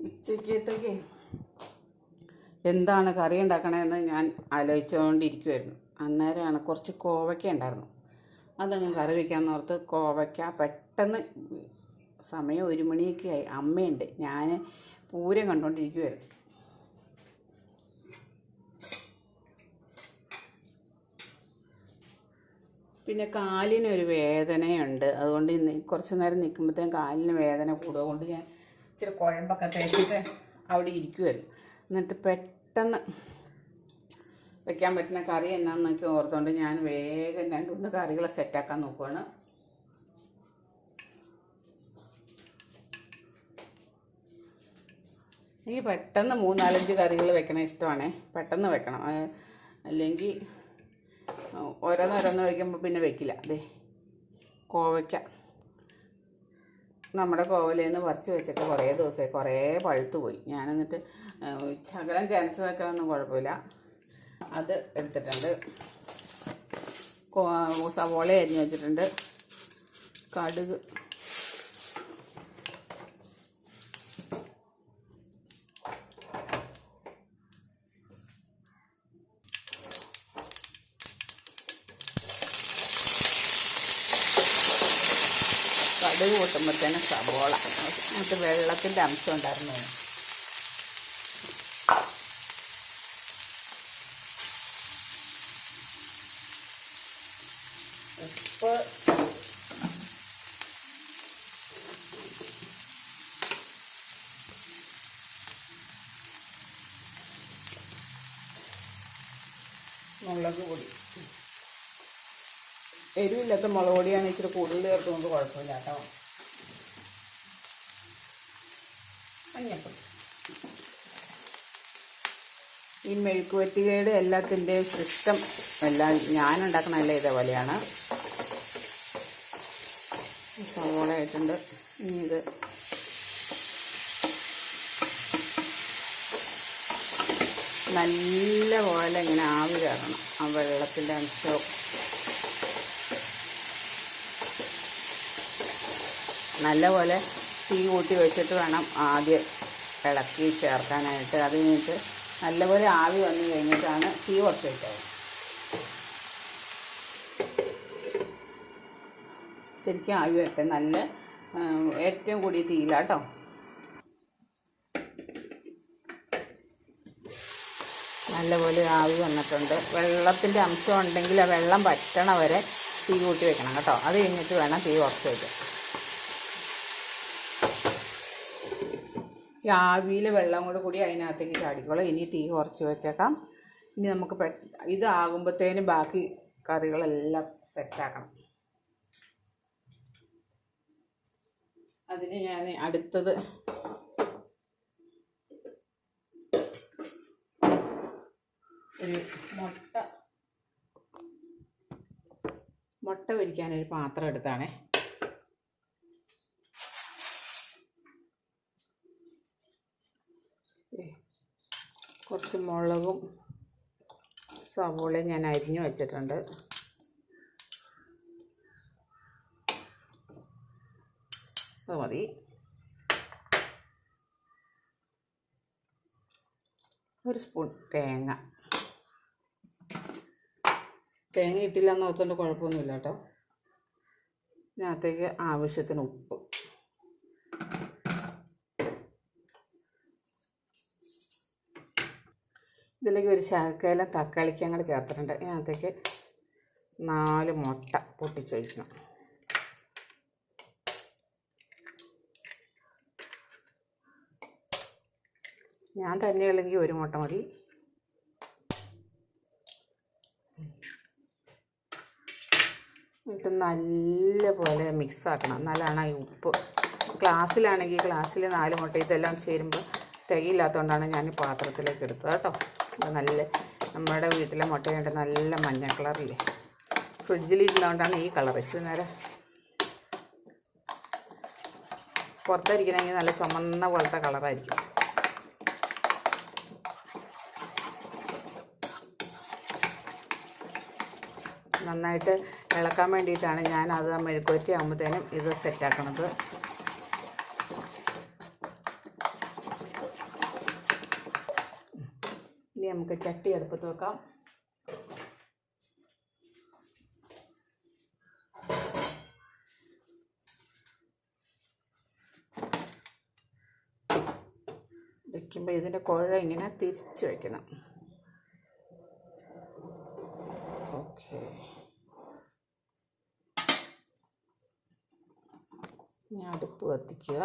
ഉച്ചക്കത്തേക്ക് എന്താണ് കറി ഉണ്ടാക്കണമെന്ന് ഞാൻ ആലോചിച്ചുകൊണ്ടിരിക്കുമായിരുന്നു അന്നേരമാണ് കുറച്ച് കോവയ്ക്ക ഉണ്ടായിരുന്നു. അതങ്ങ് കറി വയ്ക്കാമെന്ന് ഓർത്ത് കോവയ്ക്ക പെട്ടെന്ന് സമയം ഒരു മണിയൊക്കെ ആയി. അമ്മയുണ്ട്. ഞാൻ പൂരം കണ്ടുകൊണ്ടിരിക്കുമായിരുന്നു പിന്നെ കാലിനൊരു വേദനയുണ്ട്. അതുകൊണ്ട് ഇന്ന് കുറച്ച് നേരം നിൽക്കുമ്പോഴത്തേക്കും കാലിന് വേദന കൂടുക കൊണ്ട് ഞാൻ ഇച്ചിരി കുഴമ്പൊക്കെ തേച്ചിട്ട് അവിടെ ഇരിക്കുമായിരുന്നു എന്നിട്ട് പെട്ടെന്ന് വെക്കാൻ പറ്റുന്ന കറി എന്നാന്നൊക്കെ ഓർത്തുകൊണ്ട് ഞാൻ വേഗം രണ്ട് മൂന്ന് കറികൾ സെറ്റാക്കാൻ നോക്കുവാണ്. എനിക്ക് പെട്ടെന്ന് മൂന്നാലഞ്ച് കറികൾ വെക്കണ ഇഷ്ടമാണേ. പെട്ടെന്ന് വെക്കണം. അല്ലെങ്കിൽ ഓരോന്നോരോന്ന് വയ്ക്കുമ്പോൾ പിന്നെ വെക്കില്ല. അതെ കോവയ്ക്ക. നമ്മുടെ കോവലയിൽ നിന്ന് പറിച്ച് വെച്ചിട്ട് കുറേ ദിവസമായി കുറേ പഴുത്തു പോയി. ഞാൻ എന്നിട്ട് ശകലം ചനച്ച് വെക്കാനൊന്നും കുഴപ്പമില്ല. അത് എടുത്തിട്ടുണ്ട്. സവോള അരിഞ്ഞ് വെച്ചിട്ടുണ്ട്. കടുക് പൊട്ടുമ്പോഴത്തേനും സവോള എന്നിട്ട് വെള്ളത്തിന്റെ അംശം ഉണ്ടായിരുന്നു. ഉപ്പ്. മുളക് പൊടി. എരിവില്ലാത്ത മുളക് പൊടിയാണ് ഇച്ചിരി കൂടുതൽ ചേർത്തുകൊണ്ട് കുഴപ്പമില്ല കേട്ടോ. മഞ്ഞപ്പൊടി. ഈ മെഴുക്കുവറ്റികയുടെ എല്ലാത്തിന്റെയും സിസ്റ്റം എല്ലാം ഞാൻ ഉണ്ടാക്കണമല്ല ഇതേപോലെയാണ്. സവോള ആയിട്ടുണ്ട്. ഇനി ഇത് നല്ല പോലെ ഇങ്ങനെ ആവി കയറണം. ആ വെള്ളത്തിന്റെ അംശവും നല്ലപോലെ തീ കൂട്ടി വെച്ചിട്ട് വേണം ആദ്യം ഇളക്കി ചേർക്കാനായിട്ട്. അത് കഴിഞ്ഞിട്ട് നല്ലപോലെ ആവി വന്നു കഴിഞ്ഞിട്ടാണ് തീ കുറച്ച് വെച്ചത്. ശരിക്കും ആവി വരട്ടെ. നല്ല ഏറ്റവും കൂടിയ തീയിലാട്ടോ നല്ലപോലെ ആവി വന്നിട്ടുണ്ട്. വെള്ളത്തിന്റെ അംശം ഉണ്ടെങ്കിൽ ആ വെള്ളം പറ്റണ വരെ തീ കൂട്ടി വെക്കണം കേട്ടോ. അത് കഴിഞ്ഞിട്ട് വേണം തീ കുറച്ച് വയ്ക്കാൻ ഈ ആവിയിൽ വെള്ളം കൂടെ കൂടി അതിനകത്തേക്ക് ചാടിക്കോളാം. ഇനി തീ കുറച്ച് വെച്ചേക്കാം. ഇനി നമുക്ക് പെ ഇതാകുമ്പോഴത്തേനും ബാക്കി കറികളെല്ലാം സെറ്റാക്കണം. അതിന് ഞാൻ അടുത്തത് ഒരു മുട്ട മുട്ട പൊരിക്കാനൊരു പാത്രം എടുത്താണേ. കുറച്ച് മുളകും സവോളയും ഞാൻ അരിഞ്ഞു വെച്ചിട്ടുണ്ട്. അത് മതി. ഒരു സ്പൂൺ തേങ്ങ. തേങ്ങ ഇട്ടില്ല എന്ന് ഓർത്തുകൊണ്ട് കുഴപ്പമൊന്നുമില്ല കേട്ടോ. ഇതിനകത്തേക്ക് ആവശ്യത്തിന് ഉപ്പ്. ഇതിലേക്ക് ഒരു ശകലം തക്കാളിക്ക് അങ്ങോട്ട് ചേർത്തിട്ടുണ്ട്. ഇതിനകത്തേക്ക് നാല് മുട്ട പൊട്ടിച്ചൊഴിക്കണം ഞാൻ തന്നെ തന്നെയുള്ളെങ്കിൽ ഒരു മുട്ട മതി. എന്നിട്ട് നല്ലപോലെ മിക്സ് ആക്കണം. എന്നാലാണ് ഈ ഉപ്പ്. ഗ്ലാസ്സിലാണെങ്കിൽ ഗ്ലാസ്സിൽ നാല് മുട്ട ഇതെല്ലാം ചേരുമ്പോൾ തികയില്ലാത്തതുകൊണ്ടാണ് ഞാൻ പാത്രത്തിലേക്ക് എടുത്തത് കേട്ടോ. നല്ല നമ്മുടെ വീട്ടിലെ മുട്ടയുണ്ട് നല്ല മഞ്ഞ കളറില്ലേ? ഫ്രിഡ്ജിലിരുന്നുകൊണ്ടാണ് ഈ കളർ വെച്ചത് നേരെ. പുറത്തിരിക്കണമെങ്കിൽ നല്ല ചുമന്ന പോലത്തെ കളറായിരിക്കും. നന്നായിട്ട് ഇളക്കാൻ വേണ്ടിയിട്ടാണ് ഞാൻ അത് മെഴുക്കുവറ്റി ആകുമ്പോഴത്തേനും ഇത് സെറ്റാക്കണത് നമുക്ക് ചട്ടി അടുപ്പത്ത് വെക്കാം. വെക്കുമ്പോൾ ഇതിന്റെ കുഴ ഇങ്ങനെ തിരിച്ച് വയ്ക്കണം ഓക്കെ. ഇനി അടുപ്പ് കത്തിക്കുക.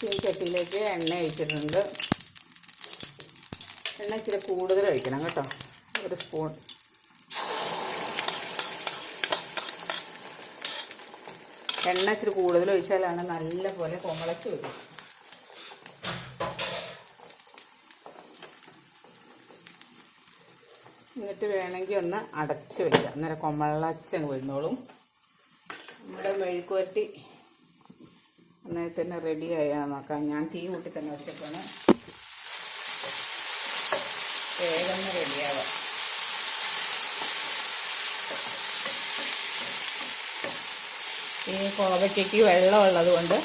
ചട്ടിയിലേക്ക് എണ്ണ ഒഴിച്ചിട്ടുണ്ട്. എണ്ണ ഇച്ചിരി കൂടുതൽ ഒഴിക്കണം കേട്ടോ. ഒരു സ്പൂൺ. എണ്ണ ഇച്ചിരി കൂടുതൽ ഒഴിച്ചാലാണ് നല്ല പോലെ കൊമളച്ച് വരും. എന്നിട്ട് വേണമെങ്കിൽ ഒന്ന് അടച്ച് വയ്ക്കുക അന്നേരം കൊമളച്ചങ്ങ് വരുന്നോളും നമ്മുടെ മെഴുക്കുവരട്ടി അന്നേരം തന്നെ റെഡി ആയാൽ നോക്കാം. ഞാൻ തീ കൂട്ടി തന്നെ വെച്ചിട്ടാണ്. വേഗം റെഡിയാവാം ഈ കോവയ്ക്കയ്ക്ക് വെള്ളമുള്ളത് കൊണ്ട്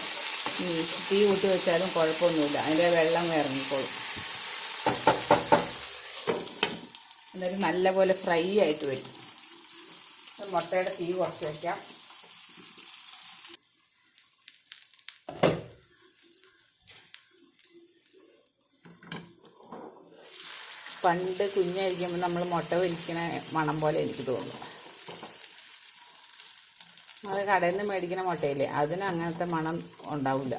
തീ കൂട്ടി വെച്ചാലും കുഴപ്പമൊന്നുമില്ല. അതിന്റെ വെള്ളം ഇറങ്ങിക്കോളും. എന്നിട്ട് നല്ലപോലെ ഫ്രൈ ആയിട്ട് വരും. മുട്ടയുടെ തീ കുറച്ച് വയ്ക്കാം പണ്ട് കുഞ്ഞായിരിക്കുമ്പോൾ നമ്മൾ മുട്ട പൊരിക്കണ മണം പോലെ എനിക്ക് തോന്നുന്നു അത് കടയിൽ നിന്ന് മേടിക്കുന്ന മുട്ടയില്ലേ അതിന് അങ്ങനത്തെ മണം ഉണ്ടാവില്ല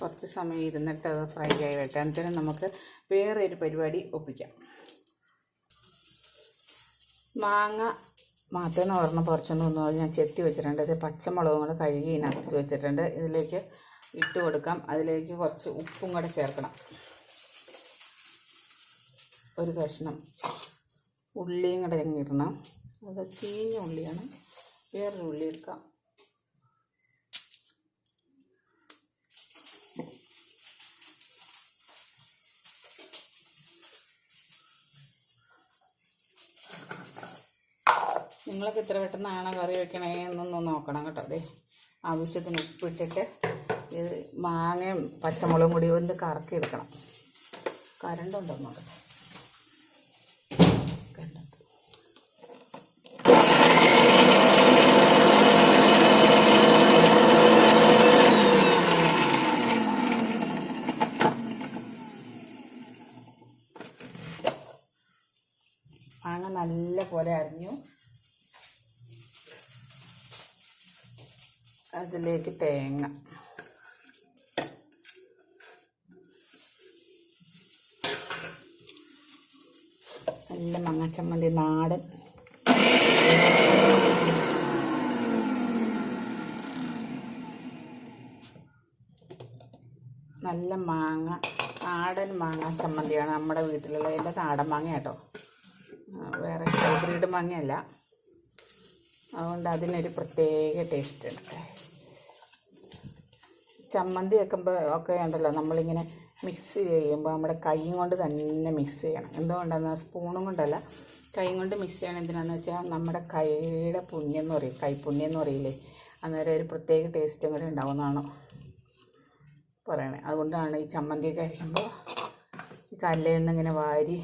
കുറച്ച് സമയം ഇരുന്നിട്ട് അത് ഫ്രൈ ആയി വെട്ടാൻ എന്നിട്ട് നമുക്ക് വേറെ ഒരു പരിപാടി ഒപ്പിക്കാം. മാങ്ങ മാത്രം ഒരെണ്ണം പുറച്ചൊന്നും ഒന്നും അത് ഞാൻ ചെത്തി വെച്ചിട്ടുണ്ട്. ഇത് പച്ചമുളകും കൂടെ കഴുകി ഇതിനകത്ത് വെച്ചിട്ടുണ്ട്. ഇതിലേക്ക് ഇട്ട് കൊടുക്കാം. അതിലേക്ക് കുറച്ച് ഉപ്പും കൂടെ ചേർക്കണം. ഒരു കഷ്ണം ഉള്ളിയും കൂടെ ഇടണം. അത് ചീഞ്ഞ ഉള്ളിയാണ്. വേറൊരു ഉള്ളി എടുക്കാം. നിങ്ങളൊക്കെ ഇത്ര പെട്ടെന്നാണോ കറി വെക്കണേ എന്നൊന്ന് നോക്കണം കേട്ടോ. അതെ ആവശ്യത്തിന് ഉപ്പിട്ടിട്ട് ഇത് മാങ്ങയും പച്ചമുളകും കൂടി ഒന്ന് കറക്കി എടുക്കണം. കരണ്ടുണ്ടോ നമുക്ക് മാങ്ങ നല്ല പോലെ അരിഞ്ഞു. അതിലേക്ക് തേങ്ങ. നല്ല മങ്ങച്ചമ്മന്തി നാടൻ. നല്ല മാങ്ങ നാടൻ മാങ്ങ ചമ്മന്തിയാണ് നമ്മുടെ വീട്ടിലുള്ള എന്റെ നാടൻ മാങ്ങ കേട്ടോ. വേറെ ഹൈബ്രിഡ് മാങ്ങയല്ല. അതുകൊണ്ട് അതിനൊരു പ്രത്യേക ടേസ്റ്റ് ഉണ്ട്. ചമ്മന്തി വെക്കുമ്പോൾ ഒക്കെ ഉണ്ടല്ലോ നമ്മളിങ്ങനെ മിക്സ് ചെയ്യുമ്പോൾ നമ്മുടെ കൈയും കൊണ്ട് തന്നെ മിക്സ് ചെയ്യണം. എന്തുകൊണ്ടാണ് സ്പൂണും കൊണ്ടല്ല. കൈ കൊണ്ട് മിക്സ് ചെയ്യണം. എന്തിനാണെന്ന് വെച്ചാൽ നമ്മുടെ കൈയുടെ പുണ്യം എന്ന് പറയും. കൈപ്പുണ്യം എന്ന് പറയില്ലേ? അന്നേരം ഒരു പ്രത്യേക ടേസ്റ്റും കൂടെ ഉണ്ടാവുന്നതാണ് പറയണേ. അതുകൊണ്ടാണ് ഈ ചമ്മന്തിയൊക്കെ അരയ്ക്കുമ്പോൾ ഈ കല്ലിൽ നിന്ന് ഇങ്ങനെ വാരി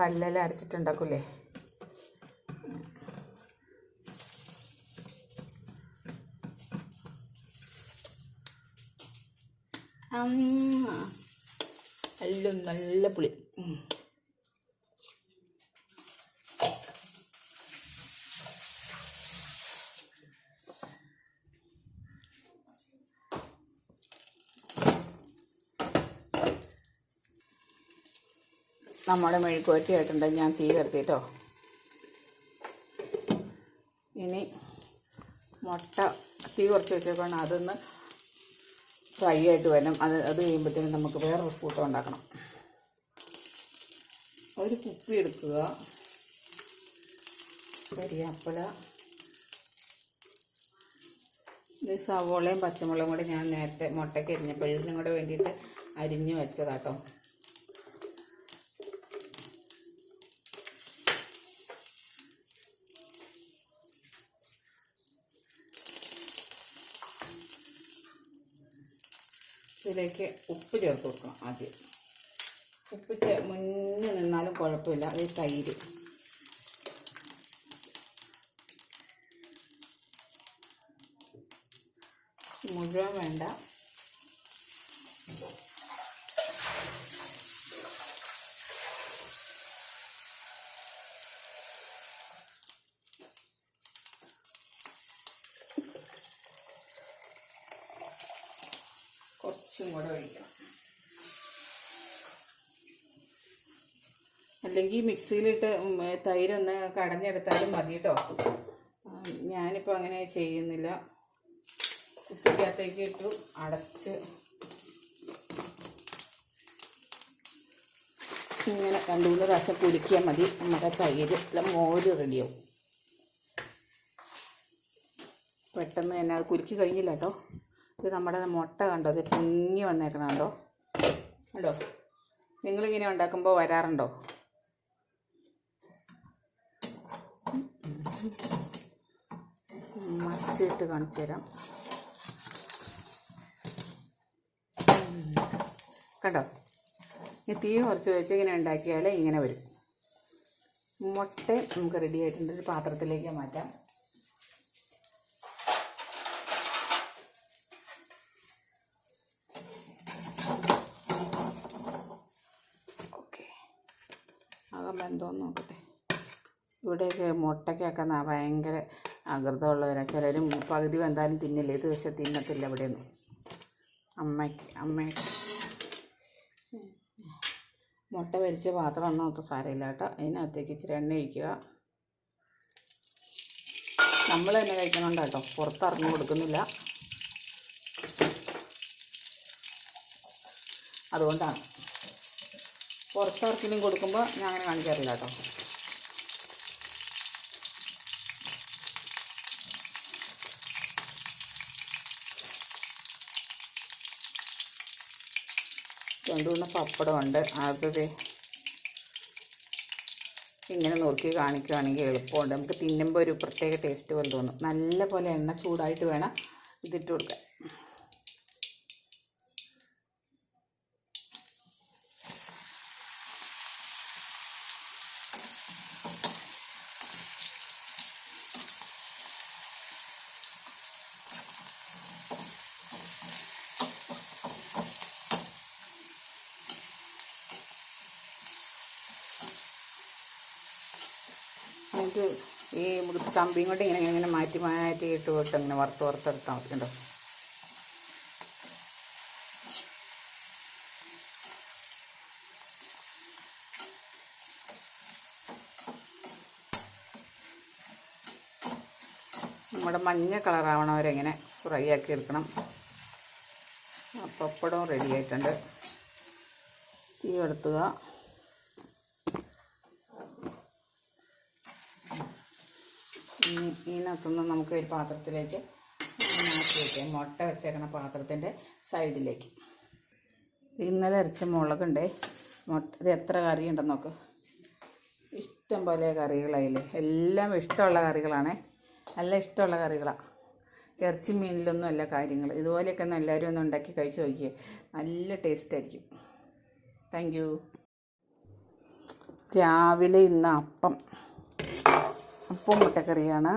കല്ലിൽ അരച്ചിട്ടുണ്ടാക്കൂലേ? എല്ലാം നല്ല പുളി. നമ്മുടെ മെഴുക്കുവറ്റി ആയിട്ടുണ്ട് ഞാൻ തീ കരുത്തിട്ടോ ഇനി മുട്ട തീ കുറച്ച് വെച്ചേക്കാണ്. അതൊന്ന് ഫ്രൈ ആയിട്ട് വരണം അത് അത് കഴിയുമ്പോഴത്തേനും നമുക്ക് വേറൊരു കൂട്ടം ഉണ്ടാക്കണം. ഒരു കുപ്പി എടുക്കുക. കരിയാപ്പില. ഇത് സവോളയും പച്ചമുളകും കൂടെ ഞാൻ നേരത്തെ മുട്ടയ്ക്ക് അരിഞ്ഞപ്പോഴും കൂടെ വേണ്ടിയിട്ട് അരിഞ്ഞ് വെച്ചതാട്ടോ. ഇതിലേക്ക് ഉപ്പ് ചേർത്ത് കൊടുക്കണം ആദ്യം. ഉപ്പ് മുന്നേ നിന്നാലും കുഴപ്പമില്ല. അത് തൈര്. മുഴുവൻ വേണ്ട കുറച്ചും കൂടെ ഒഴിക്കണം അല്ലെങ്കിൽ മിക്സിയിലിട്ട് തൈരൊന്ന് കടഞ്ഞെടുത്താലും മതി കേട്ടോ ഞാനിപ്പോൾ അങ്ങനെ ചെയ്യുന്നില്ല. കുപ്പിക്കകത്തേക്ക് ഇട്ടു അടച്ച്. ഇങ്ങനെ രണ്ടു മൂന്ന് പ്രാവശ്യം കുലുക്കിയാൽ മതി. നമ്മുടെ തൈര് അല്ല മോര് റെഡിയാവും. പെട്ടെന്ന് തന്നെ അത് കുലുക്കി കഴിഞ്ഞില്ല കേട്ടോ ഇത് നമ്മുടെ മുട്ട കണ്ടോ? ഇത് പൊങ്ങി വന്നേക്കണം കണ്ടോ? കണ്ടോ? നിങ്ങളിങ്ങനെ ഉണ്ടാക്കുമ്പോൾ വരാറുണ്ടോ? മറിച്ചിട്ട് കാണിച്ചു തരാം. കണ്ടോ? ഈ തീ കുറച്ച് വെച്ച് ഇങ്ങനെ ഉണ്ടാക്കിയാൽ ഇങ്ങനെ വരും. മുട്ട നമുക്ക് റെഡി ആയിട്ടുണ്ട്. ഒരു പാത്രത്തിലേക്ക് മാറ്റാം. ഓക്കെ. അകം ബന്ധമെന്ന് നോക്കട്ടെ. ഇവിടെയൊക്കെ മുട്ടയ്ക്കൊക്കെ ഭയങ്കര അകൃതമുള്ളവരാണ് ചിലരും പകുതി വെന്താലും തിന്നില്ല. ഇത് പക്ഷെ തിന്നത്തില്ല ഇവിടെയൊന്നും. അമ്മയ്ക്ക് അമ്മയ്ക്ക് മുട്ട വരിച്ച പാത്രം ഒന്നും ഒത്ത് സാരമില്ല കേട്ടോ. അതിനകത്തേക്ക് ഇച്ചിരി എണ്ണ ഒഴിക്കുക. നമ്മൾ തന്നെ കഴിക്കണുണ്ട് കേട്ടോ. പുറത്തിറങ്ങി കൊടുക്കുന്നില്ല. അതുകൊണ്ടാണ്. പുറത്തിറക്കിലും കൊടുക്കുമ്പോൾ ഞാൻ അങ്ങനെ കാണിക്കാറില്ല കേട്ടോ. രണ്ട് മൂന്ന് പപ്പടമുണ്ട്. അത് ഇങ്ങനെ നോക്കി കാണിക്കുകയാണെങ്കിൽ എളുപ്പമുണ്ട്. നമുക്ക് തിന്നുമ്പോൾ ഒരു പ്രത്യേക ടേസ്റ്റ് പോലെ തോന്നും. നല്ല പോലെ എണ്ണ ചൂടായിട്ട് വേണം ഇതിട്ട് കൊടുക്കാൻ. നമുക്ക് ഈ കമ്പിയും കൊണ്ട് ഇങ്ങനെ ഇങ്ങനെ മാറ്റി മാറ്റി ഇട്ട് വിട്ട് അങ്ങനെ വറുത്ത് വറുത്തെടുത്താൽ മതി കണ്ടോ നമ്മുടെ മഞ്ഞ കളറാവണവരെങ്ങനെ ഫ്രൈ ആക്കി എടുക്കണം. പപ്പടവും റെഡി ആയിട്ടുണ്ട്. തീ എടുത്തുക. ഇതിനകത്തുനിന്ന് നമുക്ക് ഒരു പാത്രത്തിലേക്ക് മാറ്റി വയ്ക്കാം മുട്ട വെച്ചേക്കണ പാത്രത്തിന്റെ സൈഡിലേക്ക്. ഇന്നലെ അരച്ച മുളകുണ്ടേ. മുട്ട ഇത് എത്ര കറി ഉണ്ടെന്ന് നോക്ക്. ഇഷ്ടം പോലെ കറികളായില്ലേ എല്ലാം ഇഷ്ടമുള്ള കറികളാണേ. നല്ല ഇഷ്ടമുള്ള കറികളാണ് ഇറച്ചി മീനിലൊന്നും അല്ല കാര്യങ്ങൾ. ഇതുപോലെയൊക്കെ ഒന്ന് എല്ലാവരും ഒന്ന് ഉണ്ടാക്കി കഴിച്ച് നോക്കിയേ. നല്ല ടേസ്റ്റ് ആയിരിക്കും. താങ്ക് യു രാവിലെ ഇന്ന് അപ്പം. അപ്പം മുട്ടക്കറിയാണ്.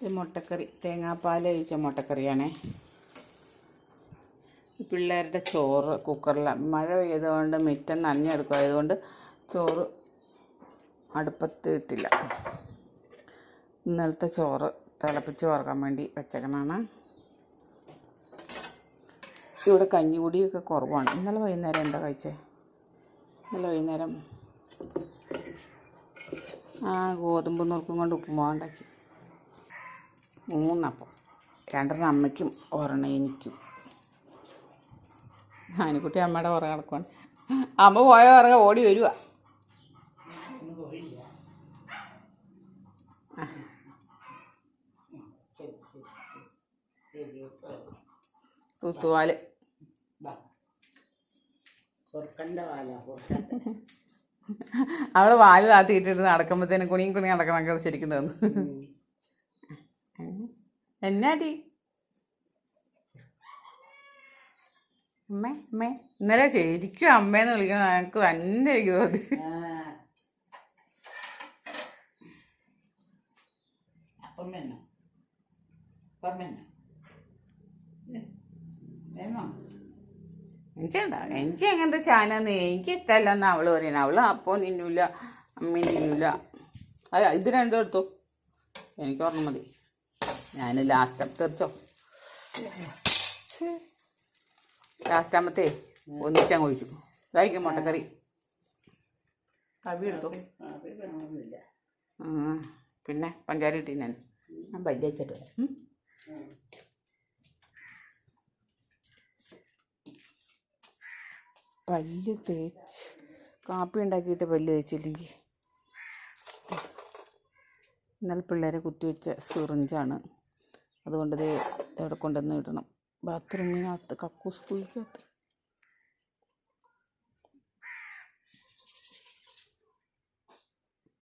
ഇത് മുട്ടക്കറി തേങ്ങാപ്പാൽ ഒഴിച്ച മുട്ടക്കറിയാണേ. പിള്ളേരുടെ ചോറ് കുക്കറിലാണ് മഴ പെയ്തുകൊണ്ട് മിറ്റം നനഞ്ഞെടുക്കും ആയതുകൊണ്ട് ചോറ് അടുപ്പത്ത് ഇട്ടില്ല. ഇന്നലത്തെ ചോറ് തിളപ്പിച്ച് വറക്കാൻ വേണ്ടി വെച്ചേക്കണാണ് ഇവിടെ കഞ്ഞികുടിയൊക്കെ കുറവാണ്. ഇന്നലെ വൈകുന്നേരം എന്താ കഴിച്ചേ? ഇന്നലെ വൈകുന്നേരം ആ ഗോതമ്പ് നുറുക്കും കൊണ്ട് ഉപ്പുമാവ് ഉണ്ടാക്കി മൂന്നപ്പം. രണ്ടെണ്ണം അമ്മയ്ക്കും ഒരെണ്ണം എനിക്കും. ആനിക്കുട്ടി അമ്മയുടെ പുറകെ കിടക്കുവാണ് അമ്മ പോയ പുറകെ ഓടി വരുക തൂത്തുവാൽ. വാല വാൽ അവൾ വാൽ താത്തിയിട്ടിട്ട് നടക്കുമ്പോഴത്തേനും കുണിയും കുണിയും നടക്കണൊക്കെ ശരിക്കും തോന്നു. എന്നാടി അമ്മേ അമ്മേ. ഇന്നലെ ശരിക്കും അമ്മേന്ന് വിളിക്കുന്നത് ഞങ്ങൾക്ക് തന്നെ എനിക്ക് തോന്നി. അപ്പം തന്നെ എനിക്കെന്താ? എനിക്ക് അങ്ങനത്തെ ചാനന്ന് എനിക്ക് ഇഷ്ടമല്ലെന്ന് അവൾ പറയണ. അവൾ അപ്പോൾ അമ്മ അമ്മയും തിന്നൂല അല്ല ഇത് രണ്ടും എടുത്തു. എനിക്ക് ഓർമ്മ മതി. ഞാൻ ലാസ്റ്റ് തെറിച്ചോ? ലാസ്റ്റ് ആമത്തെ ഒന്നിച്ചങ്ങ് ഒഴിച്ചു. ഇതായിരിക്കും മുട്ടക്കറി കവി എടുത്തു? പിന്നെ പഞ്ചാരി ഇട്ടി ഞാൻ. ഞാൻ പല്ല് വെച്ചിട്ട് വരാം ഉം. പല്ല് തേച്ച് കാപ്പി ഉണ്ടാക്കിയിട്ട് പല്ല് തേച്ചില്ലെങ്കിൽ. ഇന്നലെ പിള്ളേരെ കുത്തിവെച്ച സിറിഞ്ചാണ്. അതുകൊണ്ട് ഇവിടെ കൊണ്ടുവന്ന് ഇടണം. ബാത്റൂമിനകത്ത് കക്കൂസ് കുഴിക്കകത്ത്.